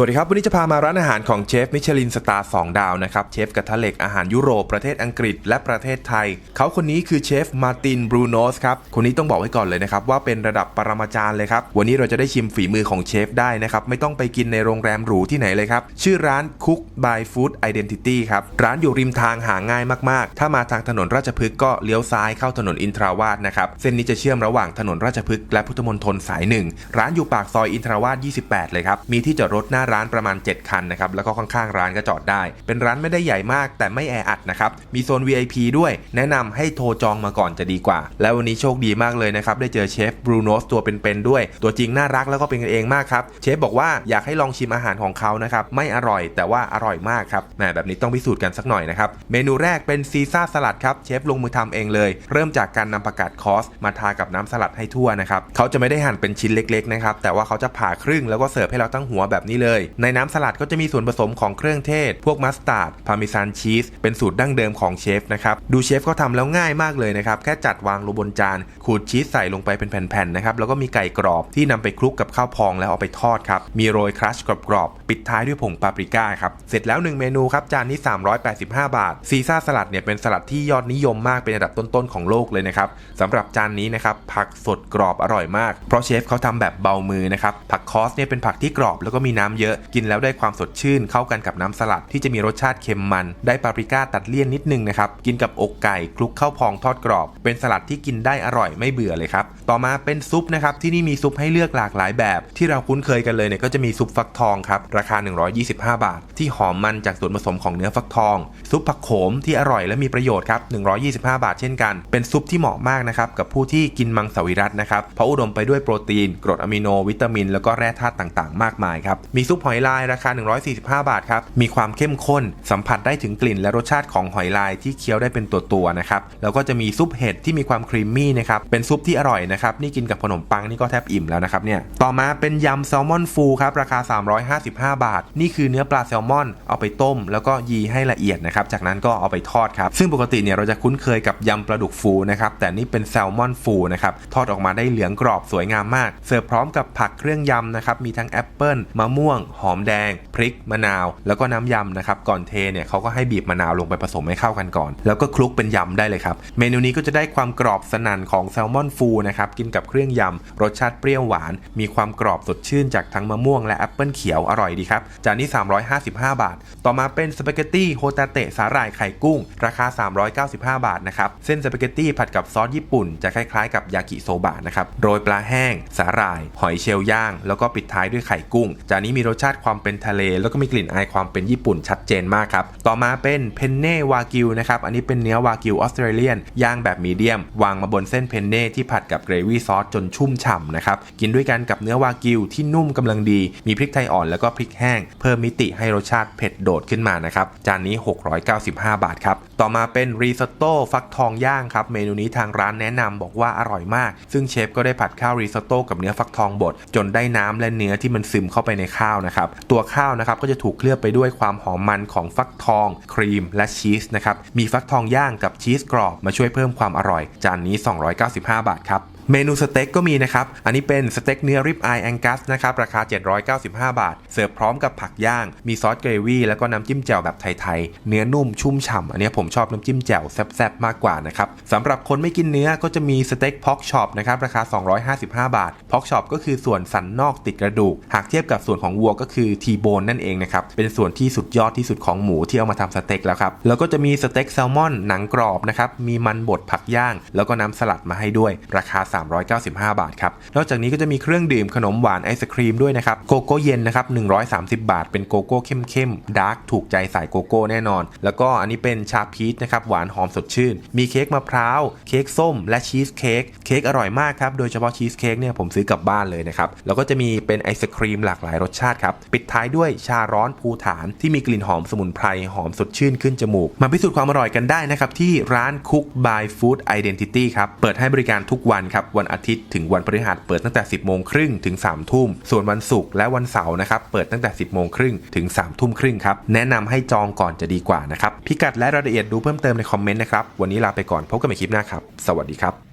สวัสดีครับ วันนี้จะพามาร้านอาหารของเชฟมิชลินสตาร์2ดาวนะครับเชฟกระทะเหล็กอาหารยุโรปประเทศอังกฤษและประเทศไทย เขาคนนี้คือเชฟมาร์ตินบรูโนสครับ คนนี้ต้องบอกไว้ก่อนเลยนะครับ ว่าเป็นระดับปรมาจารย์เลยครับ วันนี้เราจะได้ชิมฝีมือของเชฟได้นะครับ ไม่ต้องไปกินในโรงแรมหรูที่ไหนเลยครับ ชื่อร้าน Cook by Food Identity ครับ ร้านอยู่ริมทางหาง่ายมากๆ ถ้ามาทางถนนราชพฤกษ์ก็เลี้ยวซ้ายเข้าถนนอินทราวาสนะครับเส้นนี้จะเชื่อมระหว่างถนนราชพฤกษ์และพุทธมณฑลสายหนึ่งร้านอยู่ปากซอยอินทราวาส 28 เลยครับมีที่จอดรถหน้าร้านประมาณ 7 คันนะครับแล้วก็ข้างๆร้านก็จอดได้ เป็นร้านไม่ได้ใหญ่มากแต่ไม่แออัดนะครับมีโซน VIP ด้วย แนะนำให้โทรจองมาก่อนจะดีกว่า และวันนี้โชคดีมากเลยนะครับได้เจอเชฟบรูโนสตัวเป็นๆด้วย ตัวจริงน่ารักแล้วก็เป็นกันเองมากครับเชฟบอกว่าอยากให้ลองชิมอาหารของเขานะครับไม่อร่อยแต่ว่าอร่อยมากครับแหมแบบนี้ต้องพิสูจน์กันสักหน่อยนะครับเมนูแรกเป็นซีซ่าสลัดครับเชฟลงมือทำเองเลย เริ่มจากการนำผักกาดคอสมาทากับน้ำสลัดให้ทั่วนะครับเขาจะไม่ได้หั่นเป็นชิ้นเล็กๆนะครับแต่ว่าเขาจะผ่าครึ่งแล้วก็เสิร์ฟให้เราตั้งหัวแบบนี้เลยในน้ำสลัดก็จะมีส่วนผสมของเครื่องเทศ พวกมัสตาร์ดพาร์เมซานชีสเป็นสูตรดั้งเดิมของเชฟนะครับ ดูเชฟเขาทำแล้วง่ายมากเลยนะครับ แค่จัดวางลงบนจาน ขูดชีสใส่ลงไปเป็นแผ่นๆนะครับ แล้วก็มีไก่กรอบที่นำไปคลุกกับข้าวพองแล้วเอาไปทอดครับ มีโรยครัชกรอบๆปิดท้ายด้วยผงปาปริก้าครับ เสร็จแล้ว 1 เมนูครับจานนี้ 385 บาท ซีซ่าสลัดเนี่ยเป็นสลัดที่ยอดนิยมมากเป็นอันดับต้นๆของโลกเลยนะครับสำหรับจานนี้นะครับผักสดกรอบอร่อยมาก เพราะเชฟเขาทำแบบเบามือนะครับผักคอสเนี่ยเป็นผักที่กรอบแล้วก็มีน้ำเยอะ กินแล้วได้ความสดชื่น เข้ากันกับน้ำสลัดที่จะมีรสชาติเค็มมัน ได้ปาปริก้าตัดเลี่ยนนิดนึงนะครับ กินกับอกไก่คลุกข้าวพองทอดกรอบ เป็นสลัดที่กินได้อร่อยไม่เบื่อเลยครับ ต่อมาเป็นซุปนะครับ ที่นี่มีซุปให้เลือกหลากหลายแบบ ที่เราคุ้นเคยกันเลยเนี่ยก็จะมีซุปฟักทองครับ ราคา 125 บาท ที่หอมมันจากส่วนผสมของเนื้อฟักทอง ซุปผักโขมที่อร่อยและมีประโยชน์ครับ 125 บาทเช่นกัน เป็นซุปที่เหมาะมากนะครับกับผู้ที่กินมังสวิรัตนะครับ เพราะอุดมไปด้วยโปรตีน กรดอะมิโน วิตามิน แล้วก็แร่ธาตุต่างๆ มากมายครับ มีซุปหอยลายราคา 145 บาทครับ มีความเข้มข้น สัมผัสได้ถึงกลิ่นและรสชาติของหอยลายที่เคี้ยวได้เป็นตัวๆนะครับ แล้วก็จะมีซุปเห็ดที่มีความครีมมี่นะครับ เป็นซุปที่อร่อยนะครับ นี่กินกับขนมปังนี่ก็แทบอิ่มแล้วนะครับเนี่ย ต่อมาเป็นยำแซลมอนฟูครับ ราคา 355 บาท นี่คือเนื้อปลาแซลมอน เอาไปต้ม แล้วก็ยีให้ละเอียดนะครับ จากนั้นก็เอาไปทอดครับ ซึ่งปกติเนี่ยเราจะคุ้นเคยกับยำปลาดุกฟูนะครับ แต่นี่เป็นแซลมอนฟูนะครับ ทอดออกมาได้เหลืองกรอบสวยงามมาก เสิร์ฟพร้อมกับผักเครื่องยำนะครับ มีทั้งแอปเปิลมะม่วงหอมแดง พริก มะนาว แล้วก็น้ำยำนะครับ ก่อนเทเนี่ยเขาก็ให้บีบมะนาวลงไปผสมให้เข้ากันก่อน แล้วก็คลุกเป็นยำได้เลยครับ เมนูนี้ก็จะได้ความกรอบสนั่นของแซลมอนฟูนะครับ กินกับเครื่องยำ รสชาติเปรี้ยวหวาน มีความกรอบสดชื่นจากทั้งมะม่วงและแอปเปิลเขียวอร่อยดีครับ จานนี้ 355 บาท ต่อมาเป็นสปาเกตตี้โฮตาเตะสาหร่ายไข่กุ้ง ราคา 395 บาทนะครับ เส้นสปาเกตตี้ผัดกับซอสญี่ปุ่นจะคล้ายๆกับยากิโซบะนะครับ โรยปลาแห้ง สาหร่าย หอยเชลล์ย่าง แล้วก็ปิดท้ายด้วยไข่กุ้ง จานนี้มีรสชาติความเป็นทะเล แล้วก็มีกลิ่นอายความเป็นญี่ปุ่นชัดเจนมากครับ ต่อมาเป็นเพนเน่วากิวนะครับ อันนี้เป็นเนื้อวากิวออสเตรเลียนย่างแบบมีเดียม วางมาบนเส้นเพนเน่ที่ผัดกับเกรวี่ซอสจนชุ่มฉ่ำนะครับ กินด้วยกันกับเนื้อวากิวที่นุ่มกำลังดี มีพริกไทยอ่อนแล้วก็พริกแห้ง เพิ่มมิติให้รสชาติเผ็ดโดดขึ้นมานะครับ จานนี้ 695 บาทครับ ต่อมาเป็นรีซอตโต้ฟักทองย่างครับ เมนูนี้ทางร้านแนะนำบอกว่าอร่อยมาก ซึ่งเชฟก็ได้ผัดข้าวรีซอตโต้กับเนื้อฟักทองบดจนได้น้ำและเนื้อที่มันซึมเข้าไปในข้าวนะครับตัวข้าวนะครับก็จะถูกเคลือบไปด้วยความหอมมันของฟักทอง ครีมและชีสนะครับมีฟักทองย่างกับชีสกรอบมาช่วยเพิ่มความอร่อย จานนี้ 295 บาทครับ เมนูสเต็กก็มีนะครับ อันนี้เป็นสเต็กเนื้อริบอายแองกัสนะครับ ราคา 795 บาท เสิร์ฟพร้อมกับผักย่าง มีซอสเกรวี่แล้วก็น้ำจิ้มแจ่วแบบไทยๆ เนื้อนุ่มชุ่มฉ่ำอันนี้ผมชอบน้ำจิ้มแจ่วแซ่บๆ มากกว่านะครับสำหรับคนไม่กินเนื้อก็จะมีสเต็กพ็อกช็อปนะครับ ราคา 255 บาทพ็อกช็อปก็คือส่วนสันนอกติดกระดูก หากเทียบกับส่วนของวัวก็คือทีโบนนั่นเองนะครับ เป็นส่วนที่สุดยอดที่สุดของหมูที่เอามาทำสเต็กแล้วครับ แล้วก็จะมีสเต็กแซลมอนหนังกรอบนะครับ มีมันบดผักย่าง แล้วก็น้ำสลัดมาให้ด้วย ราคา395 บาทครับ นอกจากนี้ก็จะมีเครื่องดื่มขนมหวานไอศครีมด้วยนะครับ โกโก้เย็นนะครับ 130 บาท เป็นโกโก้เข้มๆ ดาร์กถูกใจสายโกโก้แน่นอน แล้วก็อันนี้เป็นชาพีชนะครับ หวานหอมสดชื่น มีเค้กมะพร้าว เค้กส้ม และชีสเค้ก เค้กอร่อยมากครับ โดยเฉพาะชีสเค้กเนี่ยผมซื้อกลับบ้านเลยนะครับ แล้วก็จะมีเป็นไอศครีมหลากหลายรสชาติครับ ปิดท้ายด้วยชาร้อนภูฐานที่มีกลิ่นหอมสมุนไพร หอมสดชื่นขึ้นจมูก มาพิสูจน์ความอร่อยกันได้นะครับที่ร้าน Cook by Food Identity ครับ เปิดให้บริการทุกวันครับวันอาทิตย์ถึงวันพฤหัสเปิดตั้งแต่ 10โมงครึ่งถึง3ทุ่ม ส่วนวันศุกร์และวันเสาร์นะครับเปิดตั้งแต่ 10โมงครึ่งถึง3ทุ่มครึ่งครับแนะนำให้จองก่อนจะดีกว่านะครับพิกัดและรายละเอียดดูเพิ่มเติมในคอมเมนต์นะครับวันนี้ลาไปก่อนพบกันใหม่คลิปหน้าครับสวัสดีครับ